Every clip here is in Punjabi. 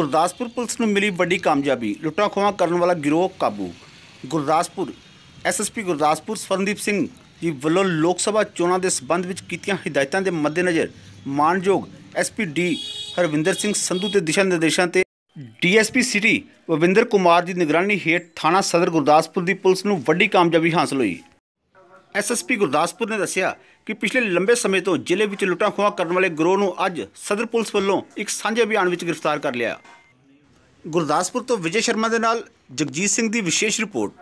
ਗੁਰਦਾਸਪੁਰ ਪੁਲਿਸ ਨੂੰ ਮਿਲੀ ਵੱਡੀ ਕਾਮਯਾਬੀ, ਲੁੱਟਾਂ ਖੋਹਾਂ ਕਰਨ ਵਾਲਾ ਗਿਰੋਹ ਕਾਬੂ। ਗੁਰਦਾਸਪੁਰ ਐਸਐਸਪੀ ਗੁਰਦਾਸਪੁਰ ਸਵਰਨਦੀਪ ਸਿੰਘ ਜੀ ਵੱਲੋਂ ਲੋਕ ਸਭਾ ਚੋਣਾਂ ਦੇ ਸਬੰਧ ਵਿੱਚ ਕੀਤੀਆਂ ਹਦਾਇਤਾਂ ਦੇ ਮੱਦੇਨਜ਼ਰ ਮਾਨਯੋਗ ਐਸਪੀ ਡੀ ਹਰਵਿੰਦਰ ਸਿੰਘ ਸੰਧੂ ਦੇ ਦਿਸ਼ਾ ਨਿਰਦੇਸ਼ਾਂ ਤੇ ਡੀਐਸਪੀ ਸਿਟੀ ਵਵਿੰਦਰ ਕੁਮਾਰ ਦੀ ਨਿਗਰਾਨੀ ਹੇਠ ਥਾਣਾ ਸਦਰ ਗੁਰਦਾਸਪੁਰ ਦੀ ਪੁਲਿਸ ਨੂੰ ਵੱਡੀ ਕਾਮਯਾਬੀ ਹਾਸਲ ਹੋਈ। ਐਸਐਸਪੀ ਗੁਰਦਾਸਪੁਰ ਨੇ ਦੱਸਿਆ ਕਿ ਪਿਛਲੇ ਲੰਬੇ ਸਮੇਂ ਤੋਂ ਜ਼ਿਲ੍ਹੇ ਵਿੱਚ ਲੁੱਟਾਂ ਖੋਹਾਂ ਕਰਨ ਵਾਲੇ ਗਰੋਹ ਨੂੰ ਅੱਜ ਸਦਰ ਪੁਲਿਸ ਵੱਲੋਂ ਇੱਕ ਸਾਂਝੇ ਅਭਿਆਨ ਵਿੱਚ ਗ੍ਰਿਫਤਾਰ ਕਰ ਲਿਆ। ਗੁਰਦਾਸਪੁਰ ਤੋਂ ਵਿਜੇ ਸ਼ਰਮਾ ਦੇ ਨਾਲ ਜਗਜੀਤ ਸਿੰਘ ਦੀ ਵਿਸ਼ੇਸ਼ ਰਿਪੋਰਟ।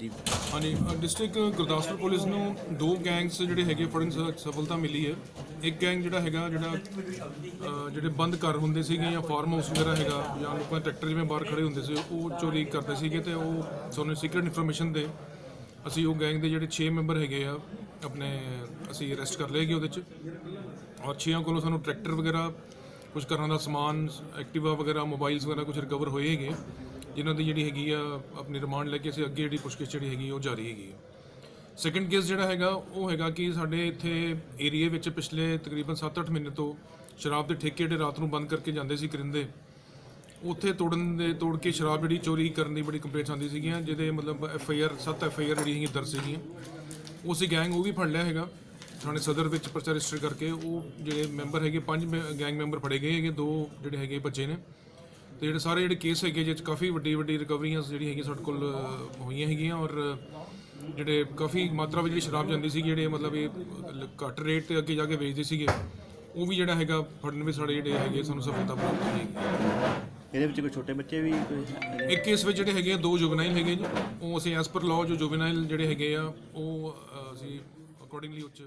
ਹਾਂਜੀ ਡਿਸਟ੍ਰਿਕਟ ਗੁਰਦਾਸਪੁਰ ਪੁਲਿਸ ਨੂੰ ਦੋ ਗੈਂਗਸ ਜਿਹੜੇ ਹੈਗੇ ਫੜਨ 'ਚ ਸਫਲਤਾ ਮਿਲੀ ਹੈ। ਇੱਕ ਗੈਂਗ ਜਿਹੜਾ ਹੈਗਾ ਜਿਹੜਾ ਅਹ, ਜਿਹੜੇ ਬੰਦ ਘਰ ਹੁੰਦੇ ਸੀਗੇ ਜਾਂ ਫਾਰਮ ਹਾਊਸ ਵਗੈਰਾ ਹੈਗਾ ਜਾਂ ਲੋਕਾਂ ਦੇ ਟਰੈਕਟਰ ਜਿਵੇਂ ਬਾਹਰ ਖੜੇ ਹੁੰਦੇ ਸੀ ਉਹ ਚੋਰੀ ਕਰਦੇ ਸੀਗੇ ਤੇ ਉਹ ਸਾਨੂੰ ਸੀਕ੍ਰੀਟ ਇਨਫੋਰਮੇਸ਼ਨ ਦੇ ਅਸੀਂ ਉਹ ਗੈਂਗ ਦੇ ਜਿਹੜੇ 6 ਮੈਂਬਰ ਹੈਗੇ ਆ ਆਪਣੇ ਅਸੀਂ ਅਰੈਸਟ ਕਰ ਲਏ ਹੈਗੇ ਉਹਦੇ 'ਚ। ਔਰ 6 ਕੋਲੋਂ ਸਾਨੂੰ ਟਰੈਕਟਰ ਵਗੈਰਾ ਕੁਝ ਘਰਾਂ ਦਾ ਸਮਾਨ ਐਕਟਿਵਾ ਵਗੈਰਾ ਮੋਬਾਈਲਸ ਵਗੈਰਾ ਕੁਝ ਰਿਕਵਰ ਹੋਏ ਹੈਗੇ। ਜਿਨ੍ਹਾਂ ਦੀ ਜਿਹੜੀ ਹੈਗੀ ਆ, ਆਪਣੀ ਰਿਮਾਂਡ ਲੈ ਕੇ ਅਸੀਂ ਅੱਗੇ ਜਿਹੜੀ ਪੁੱਛਗਿੱਛ ਜਿਹੜੀ ਹੈਗੀ ਉਹ ਜਾਰੀ ਹੈਗੀ ਆ। ਸੈਕੰਡ ਕੇਸ ਜਿਹੜਾ ਹੈਗਾ, ਉਹ ਹੈਗਾ ਕਿ ਸਾਡੇ ਇੱਥੇ ਏਰੀਆ ਵਿੱਚ ਪਿਛਲੇ ਤਕਰੀਬਨ 7-8 ਮਹੀਨੇ ਤੋਂ ਸ਼ਰਾਬ ਦੇ ਠੇਕੇ ਜਿਹੜੇ ਰਾਤ ਨੂੰ ਬੰਦ ਕਰਕੇ ਜਾਂਦੇ ਸੀ ਕਰਿੰਦੇ, ਉੱਥੇ ਤੋੜਨ ਦੇ, ਤੋੜ ਕੇ ਸ਼ਰਾਬ ਜਿਹੜੀ ਚੋਰੀ ਕਰਨ ਦੀ ਬੜੀ ਕੰਪਲੇਂਟਸ ਆਉਂਦੀ ਸੀਗੀਆਂ, ਜਿਹਦੇ ਮਤਲਬ F I R 7 F I R ਜਿਹੜੀ ਹੈਗੀ ਦਰਜ ਸੀਗੀਆਂ। ਉਸੇ ਗੈਂਗ ਉਹ ਵੀ ਫੜ ਲਿਆ ਹੈਗਾ, ਥਾਣੇ ਸਦਰ ਵਿੱਚ ਪਰਚਾ ਰਜਿਸਟਰ ਕਰਕੇ, ਉਹ ਜਿਹੜੇ ਮੈਂਬਰ ਹੈਗੇ, ਪੰਜ ਗੈਂਗ ਮੈਂਬਰ ਫੜੇ ਗਏ ਹੈਗੇ, ਦੋ ਜਿਹੜੇ ਹੈਗੇ ਬੱਚੇ ਨੇ। ਤੇ ਜਿਹੜੇ ਸਾਰੇ ਜਿਹੜੇ ਕੇਸ ਹੈਗੇ ਜਿਹ 'ਚ ਕਾਫੀ ਵੱਡੀ ਵੱਡੀ ਰਿਕਵਰੀਆਂ ਜਿਹੜੀ ਹੈਗੀ ਸਾਡੇ ਕੋਲ ਹੋਈਆਂ ਹੈਗੀਆਂ ਔਰ ਜਿਹੜੇ ਕਾਫੀ ਮਾਤਰਾ ਵਿੱਚ ਜਿਹੜੀ ਸ਼ਰਾਬ ਜਾਂਦੀ ਸੀ ਜਿਹੜੇ ਮਤਲਬ ਇਹ ਘੱਟ ਰੇਟ ਤੇ ਅੱਗੇ ਜਾ ਕੇ ਵੇਚਦੇ ਸੀਗੇ ਉਹ ਵੀ ਜਿਹੜਾ ਹੈਗਾ ਫੜਨ ਵਿੱਚ ਸਾਡੇ ਜਿਹੜੇ ਹੈਗੇ ਸਾਨੂੰ ਸਫਲਤਾ ਪ੍ਰਾਪਤ ਹੋਈ ਇਹਦੇ ਵਿੱਚ ਕੋਈ ਛੋਟੇ ਬੱਚੇ ਵੀ? ਇੱਕ ਕੇਸ ਵਿੱਚ ਜਿਹੜੇ ਹੈਗੇ ਆ ਦੋ ਜੁਵਨਾਈਲ ਹੈਗੇ ਜੀ ਉਹ ਅਸੀਂ ਐਸ ਪਰ ਲਾਅ ਜੋ ਜੁਵਨਾਈਲ ਜਿਹੜੇ ਹੈਗੇ ਆ ਉਹ ਅਸੀਂ ਅਕੋਰਡਿੰਗਲੀ ਉੱਚ